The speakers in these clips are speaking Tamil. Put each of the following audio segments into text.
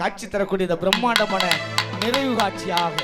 காட்சி தரக்கூடிய இந்த பிரம்மாண்டமான நிறைவு காட்சியாக.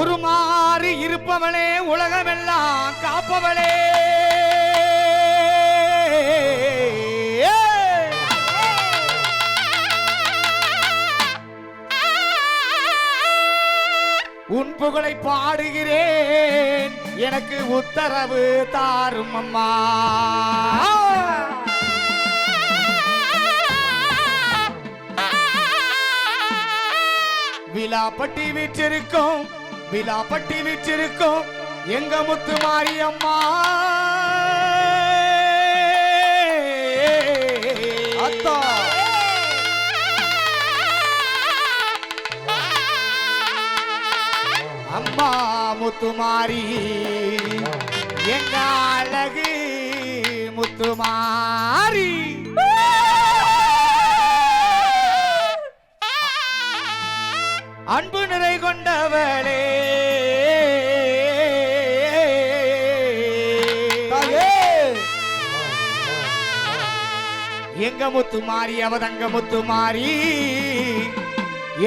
உருமாறி இருப்பவளே உலகமெல்லாம் காப்பவளே. புகழை பாடுகிறேன். எனக்கு உத்தரவு தாரும் அம்மா. விழாப்பட்டி வீற்றிருக்கும் விழாப்பட்டி வீற்றிருக்கும் எங்க முத்து மாரியம்மா. அம்மா முத்துமாரி. எங்க அழகு முத்துமாரி. அன்பு நிறை கொண்டவளே. எங்க முத்து மாறி அவ தங்க முத்து மாறி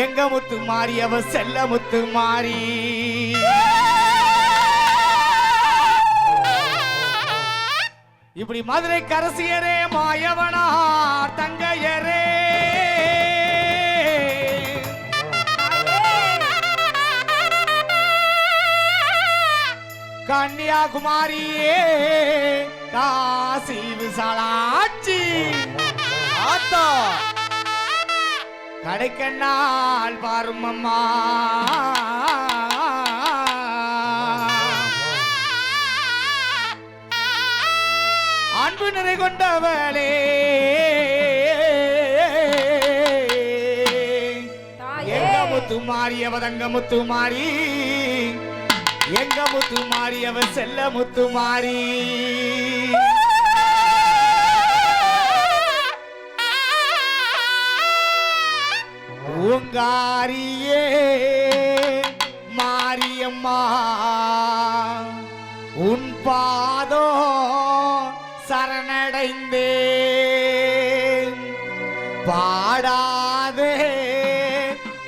எங்க முத்து மாறி அவ செல்ல முத்து மாறி. இப்படி மதுரை கரசியரே மாயவனா தங்கையரே. கன்னியாகுமாரியே காசி விசாலாட்சி. ஆத்தா. கடைக்கண்ணால் பாரும் அம்மா அன்பு நிறை கொண்டவளே. எங்க முத்து மாறியவ தங்க முத்து மாறி. எங்க முத்து மாறியவ செல்ல முத்து மாறி. பூங்காரியே மாரியம்மா உன் பாதோ சரணடைந்தேன். பாடாதே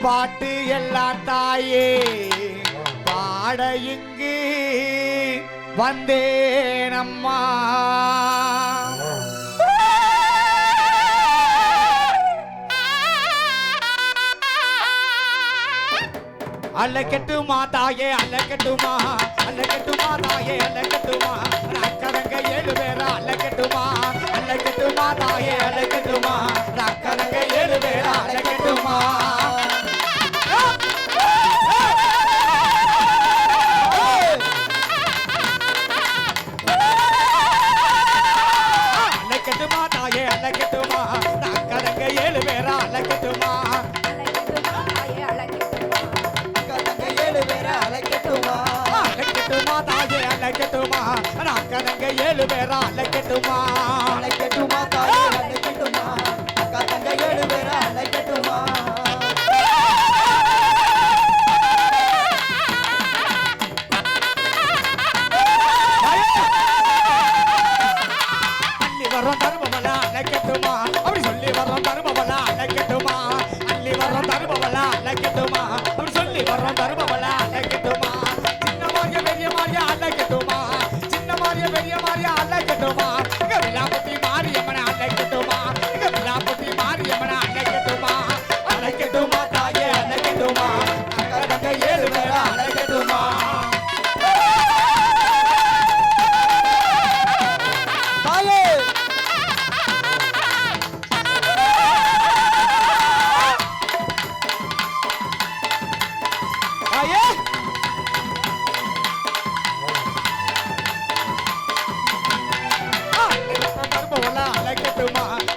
பாட்டு எல்லா தாயே பாட இங்கு வந்தேனம்மா. அம்மா அல்ல கெட்டுமா தாயே அல்ல அல்லக்கட்டுமா அல்ல தாயே அல்ல கெட்டுமா? ஏழு பேரா அல்லக்கட்டுமா கெட்டுமா? அல்ல கெட்டுமா தாயே அல்ல கெட்டுமா? ஏழு பேரா அல்லக்கட்டுமா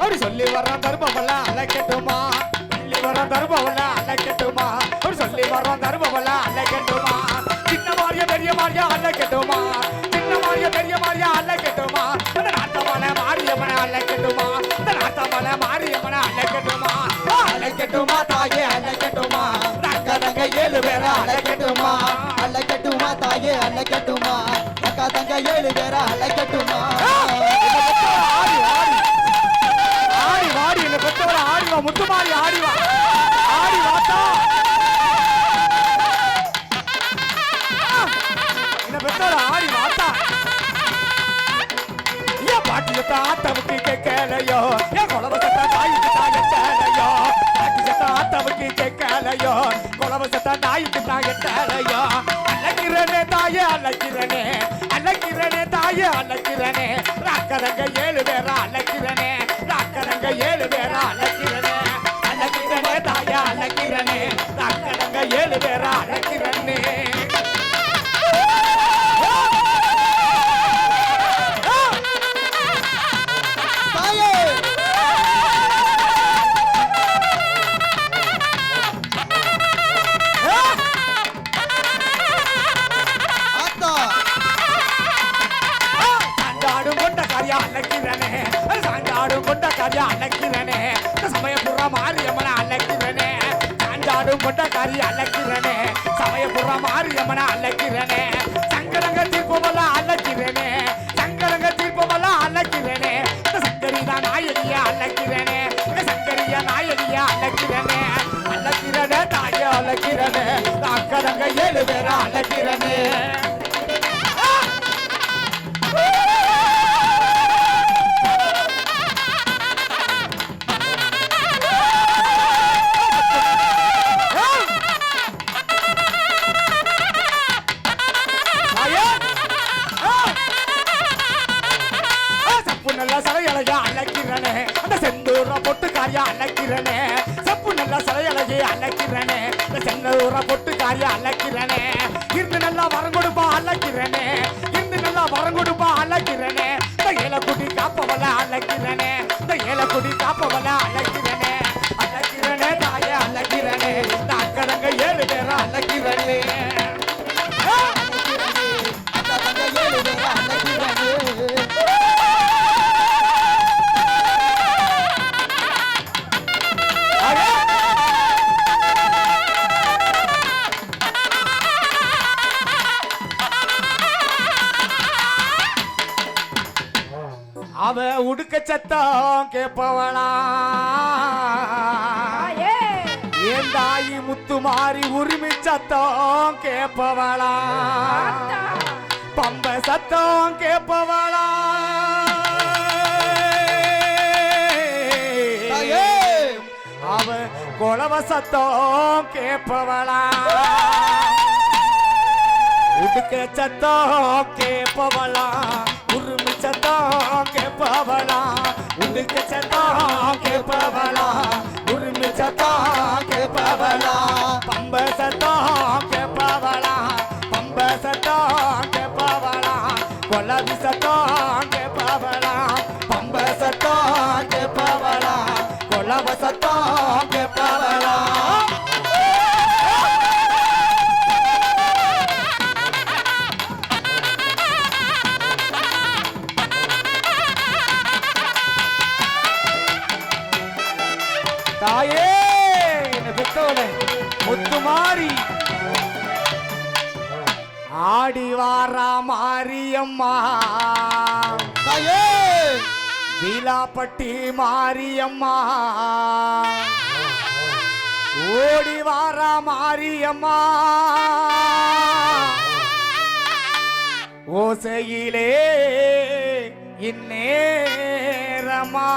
அப்படி சொல்லி வர்ற தர்மமெல்லாம் அழைக்கட்டுமா? சொல்லி வர்ற தர்மமெல்லாம் அழைக்கட்டுமா? அப்படி சொல்லி வர்ற தர்மமெல்லாம் அழைக்கட்டுமா? சின்ன மாறிய பெரிய மாறியா அழைக்கட்டுமா? சின்ன மாறிய பெரிய மாறியா அழைக்கட்டுமா? இந்த நாட்டமான மாரியம்மனை அழைக்கட்டுமா? இந்த நாட்டமான மாரியம்மனை அழைக்கட்டுமா? அழைக்கட்டுமா தாயே அழைக்கட்டுமா? தங்க தங்க ஏழு பேரை அழைக்கட்டுமா? அழைக்கட்டுமா தாயே அழைக்கட்டுமா? தங்க தங்க ஏழு பேரை அழைக்கட்டுமா? பெத்தவள வாத்தா. ஏன் பாட்டி சத்த கேட்கலையோ? ஏன் குழவ சத்த தாய்க்கு தான் எட்டலையோ பாட்டி சத்த கேட்கலையோ? குழவ சத்த தாய்க்கு தான் எட்டலையோ அழைக்கிறனே தாயே அழைக்கிறனே. அழைக்கிறனே தாயே அழைக்கிறனே. ராக்கரங்க ஏழு பேரா அழைக்கிறனே. ராக்கரங்க ஏழு பேரா அழைக்கிறனே. அழைக்கிறனே தாயே அழைக்கிறனே. ராக்க காரியா அழைக்கிறனே. சமயபுரம் மாரியம்மனை அழைக்கிறனே. சாண்டாடும் கொண்ட காரியா அழைக்கிறனே. சரையழகி அழைக்கிறனே. அந்த செந்தூர பொட்டுக்காரியா அழைக்கிறனே. இருந்து நல்லா வரம் கொடுப்பா அழைக்கிறனே. இருந்து நல்லா வரம் கொடுப்பா அழைக்கிறனே. இந்த ஏலக்குடி காப்பவள அழைக்கிறனே. இந்த ஏலக்குடி காப்பவள அழைக்கிறேன். சத்தம் கேப்பவளா. என் தாயி முத்து மாறி உரிமை சத்தம் கேப்பவளா. பம்ப சத்தம் கேப்பவளா. தாயே அவ குளவ சத்தம் கேப்பவளா. உடுக்க சத்தம் கேப்பவளா. உருமி சத்தம் கேப்பவளா உடுக்க சத்தம் கேப்பவளா உரிமை சத்தம் தாயே என்ன பெத்தவளே முத்து மாறி ஆடி வாரா மாரியம்மா. தாயே. வீலாப்பட்டி மாரியம்மா. ஓடி வாரா மாரியம்மா. ஓசையிலே இந்நேரமா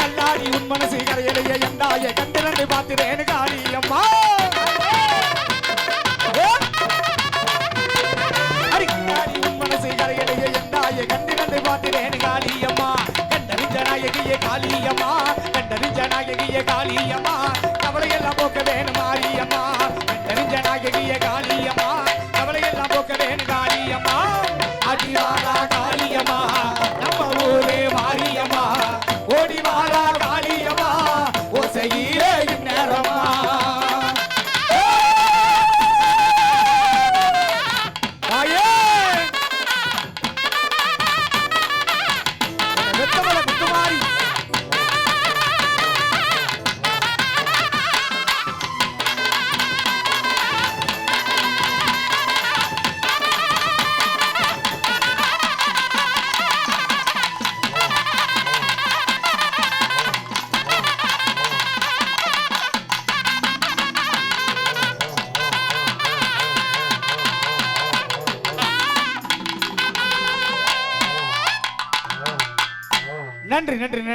கண்ணாடி உன் மனசு கரையடைய என்னாய கண்டு நன்றி பார்த்திரேன்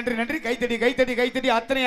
நன்றி நன்றி. கைத்தடி கைத்தடி கைத்தடி. அத்தனை